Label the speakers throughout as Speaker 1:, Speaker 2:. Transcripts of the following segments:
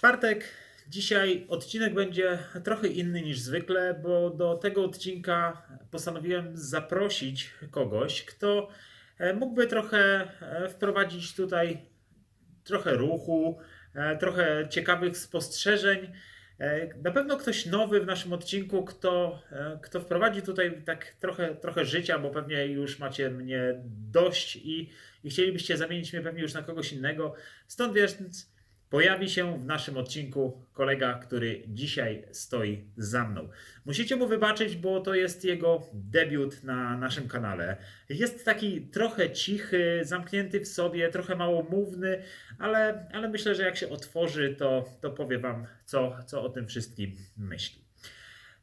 Speaker 1: Czwartek. Dzisiaj odcinek będzie trochę inny niż zwykle, bo do tego odcinka postanowiłem zaprosić kogoś, kto e, mógłby trochę e, wprowadzić tutaj trochę ruchu, e, trochę ciekawych spostrzeżeń. Na pewno ktoś nowy w naszym odcinku, kto, kto wprowadzi tutaj tak trochę, trochę życia, bo pewnie już macie mnie dość i, i chcielibyście zamienić mnie pewnie już na kogoś innego. Stąd więc pojawi się w naszym odcinku kolega, który dzisiaj stoi za mną. Musicie mu wybaczyć, bo to jest jego debiut na naszym kanale. Jest taki trochę cichy, zamknięty w sobie, trochę małomówny, ale, ale myślę, że jak się otworzy, to, to powie Wam, co, co o tym wszystkim myśli.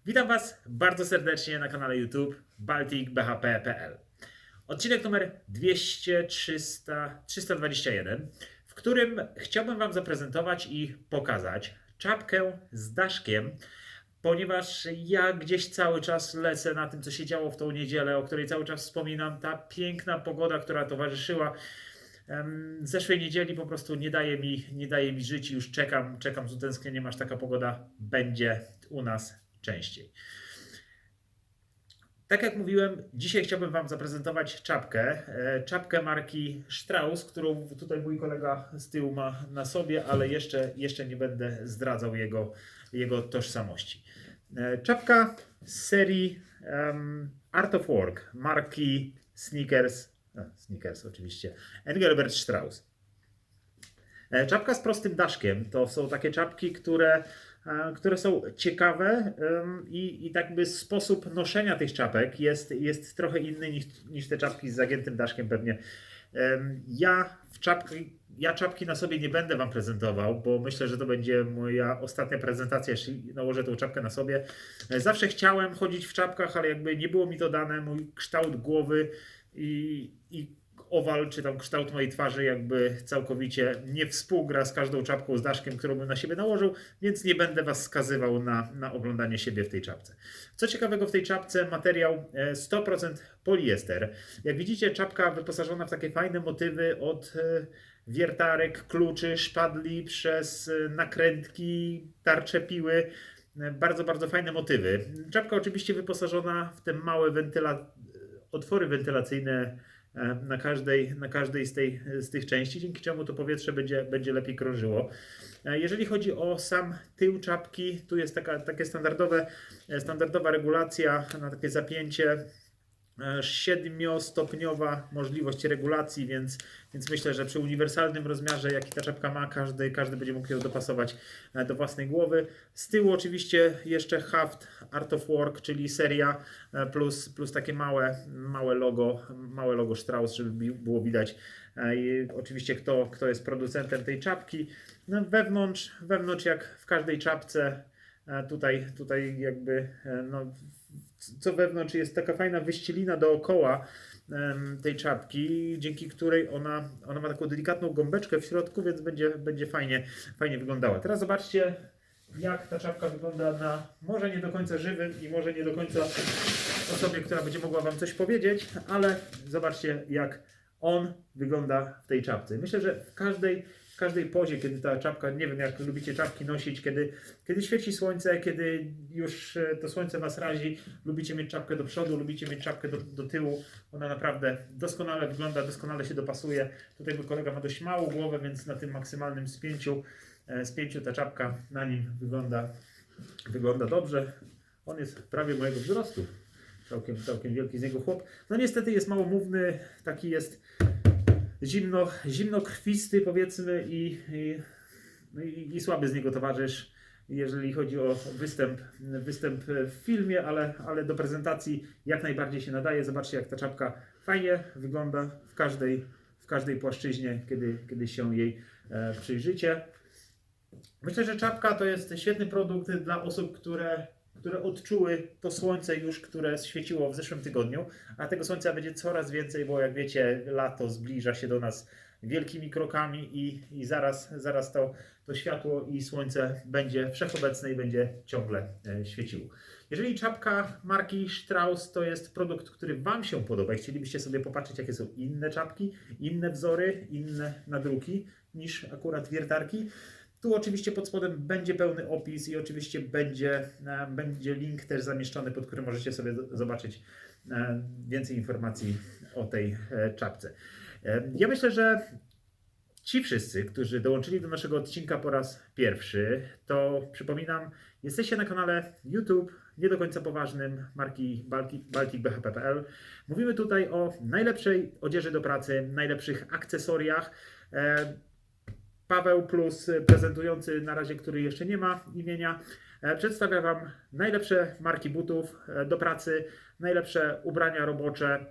Speaker 1: Witam Was bardzo serdecznie na kanale YouTube balticbhp.pl. Odcinek numer 200, 300, 321, w którym chciałbym Wam zaprezentować i pokazać czapkę z daszkiem, ponieważ ja gdzieś cały czas lecę na tym, co się działo w tą niedzielę, o której cały czas wspominam. Ta piękna pogoda, która towarzyszyła zeszłej niedzieli, po prostu nie daje mi, nie daje mi żyć. Już czekam, czekam z utęsknieniem, aż taka pogoda będzie u nas częściej. Tak jak mówiłem, dzisiaj chciałbym Wam zaprezentować czapkę. E, Czapkę marki Strauss, którą tutaj mój kolega z tyłu ma na sobie, ale jeszcze, jeszcze nie będę zdradzał jego, jego tożsamości. E, Czapka z serii em, Art of Work marki Sneakers, a, Sneakers oczywiście, Engelbert Strauss. E, Czapka z prostym daszkiem to są takie czapki, które, e, które są ciekawe i, i tak by sposób noszenia tych czapek jest, jest trochę inny niż, niż te czapki z zagiętym daszkiem pewnie. Ja w czapki, ja czapki na sobie nie będę Wam prezentował, bo myślę, że to będzie moja ostatnia prezentacja, jeśli nałożę tą czapkę na sobie. E, Zawsze chciałem chodzić w czapkach, ale jakby nie było mi to dane, mój kształt głowy i, i owal, czy tam kształt mojej twarzy jakby całkowicie nie współgra z każdą czapką z daszkiem, którą bym na siebie nałożył, więc nie będę Was skazywał na, na oglądanie siebie w tej czapce. Co ciekawego w tej czapce, materiał e, 100% poliester. Jak widzicie, czapka wyposażona w takie fajne motywy od e, wiertarek, kluczy, szpadli, przez e, nakrętki, tarcze piły. E, Bardzo, bardzo fajne motywy. Czapka oczywiście wyposażona w te małe wentyla... otwory wentylacyjne e, na każdej, na każdej z, tej, z tych części, dzięki czemu to powietrze będzie, będzie lepiej krążyło. E, Jeżeli chodzi o sam tył czapki, tu jest taka, takie standardowe, e, standardowa regulacja na takie zapięcie. E, Siedmiostopniowa możliwość regulacji, więc, więc myślę, że przy uniwersalnym rozmiarze, jaki ta czapka ma, każdy, każdy będzie mógł ją dopasować e, do własnej głowy. Z tyłu oczywiście jeszcze haft Art of Work, czyli seria e, plus, plus takie małe, małe logo, małe logo Strauss, żeby było widać i oczywiście kto, kto jest producentem tej czapki. No, wewnątrz, wewnątrz jak w każdej czapce, tutaj, tutaj jakby no, co wewnątrz jest taka fajna wyścielina dookoła tej czapki, dzięki której ona, ona ma taką delikatną gąbeczkę w środku, więc będzie, będzie fajnie, fajnie wyglądała. Teraz zobaczcie, jak ta czapka wygląda na może nie do końca żywym i może nie do końca osobie, która będzie mogła Wam coś powiedzieć, ale zobaczcie, jak on wygląda w tej czapce. Myślę, że w każdej, w każdej pozie, kiedy ta czapka, nie wiem jak lubicie czapki nosić, kiedy, kiedy świeci słońce, kiedy już e, to słońce Was razi, lubicie mieć czapkę do przodu, lubicie mieć czapkę do, do tyłu, ona naprawdę doskonale wygląda, doskonale się dopasuje. Tutaj mój kolega ma dość małą głowę, więc na tym maksymalnym spięciu, e, spięciu ta czapka na nim wygląda, wygląda dobrze. On jest prawie mojego wzrostu. Całkiem, całkiem wielki z niego chłop. No niestety jest małomówny, taki jest zimno, zimnokrwisty powiedzmy i, i, no i, i słaby z niego towarzysz, jeżeli chodzi o występ, występ w filmie, ale, ale do prezentacji jak najbardziej się nadaje. Zobaczcie jak ta czapka fajnie wygląda w każdej, w każdej płaszczyźnie, kiedy, kiedy się jej e, przyjrzycie. Myślę, że czapka to jest świetny produkt dla osób, które, które odczuły to słońce już, które świeciło w zeszłym tygodniu, a tego słońca będzie coraz więcej, bo jak wiecie, lato zbliża się do nas wielkimi krokami i, i zaraz, zaraz to, to światło i słońce będzie wszechobecne i będzie ciągle e, świeciło. Jeżeli czapka marki Strauss to jest produkt, który Wam się podoba i chcielibyście sobie popatrzeć, jakie są inne czapki, inne wzory, inne nadruki niż akurat wiertarki, Tu oczywiście pod spodem będzie pełny opis i oczywiście będzie, e, będzie link też zamieszczony, pod którym możecie sobie zobaczyć e, więcej informacji o tej e, czapce. Ja myślę, że ci wszyscy, którzy dołączyli do naszego odcinka po raz pierwszy, to przypominam, jesteście na kanale YouTube nie do końca poważnym marki Baltic, Baltic BHP.pl. Mówimy tutaj o najlepszej odzieży do pracy, najlepszych akcesoriach. Paweł Plus, e, prezentujący na razie, który jeszcze nie ma imienia, e, przedstawia Wam najlepsze marki butów e, do pracy, najlepsze ubrania robocze,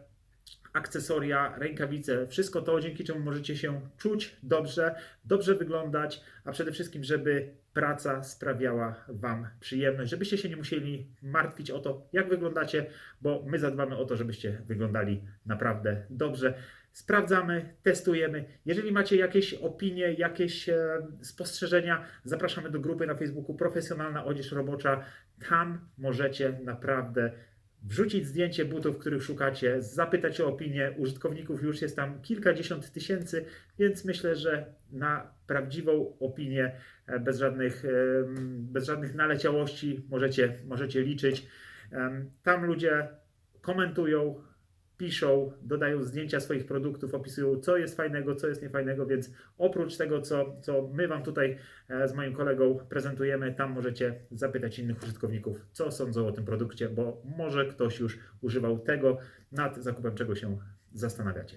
Speaker 1: akcesoria, rękawice, wszystko to, dzięki czemu możecie się czuć dobrze, dobrze wyglądać, a przede wszystkim, żeby praca sprawiała Wam przyjemność, żebyście się nie musieli martwić o to, jak wyglądacie, bo my zadbamy o to, żebyście wyglądali naprawdę dobrze. Sprawdzamy, testujemy. Jeżeli macie jakieś opinie, jakieś e, spostrzeżenia, zapraszamy do grupy na Facebooku Profesjonalna Odzież Robocza. Tam możecie naprawdę wrzucić zdjęcie butów, których szukacie, zapytać o opinię. Użytkowników już jest tam kilkadziesiąt tysięcy, więc myślę, że na prawdziwą opinię e, bez żadnych, em, bez żadnych naleciałości możecie, możecie liczyć. Tam ludzie komentują, piszą, dodają zdjęcia swoich produktów, opisują, co jest fajnego, co jest niefajnego, więc oprócz tego, co, co my Wam tutaj e, z moim kolegą prezentujemy, tam możecie zapytać innych użytkowników, co sądzą o tym produkcie, bo może ktoś już używał tego, nad zakupem czego się zastanawiacie.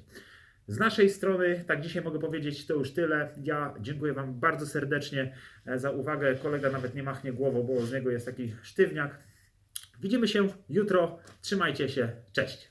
Speaker 1: Z naszej strony, tak dzisiaj mogę powiedzieć, to już tyle. Ja dziękuję Wam bardzo serdecznie e, za uwagę. Kolega nawet nie machnie głową, bo z niego jest taki sztywniak. Widzimy się jutro. Trzymajcie się. Cześć.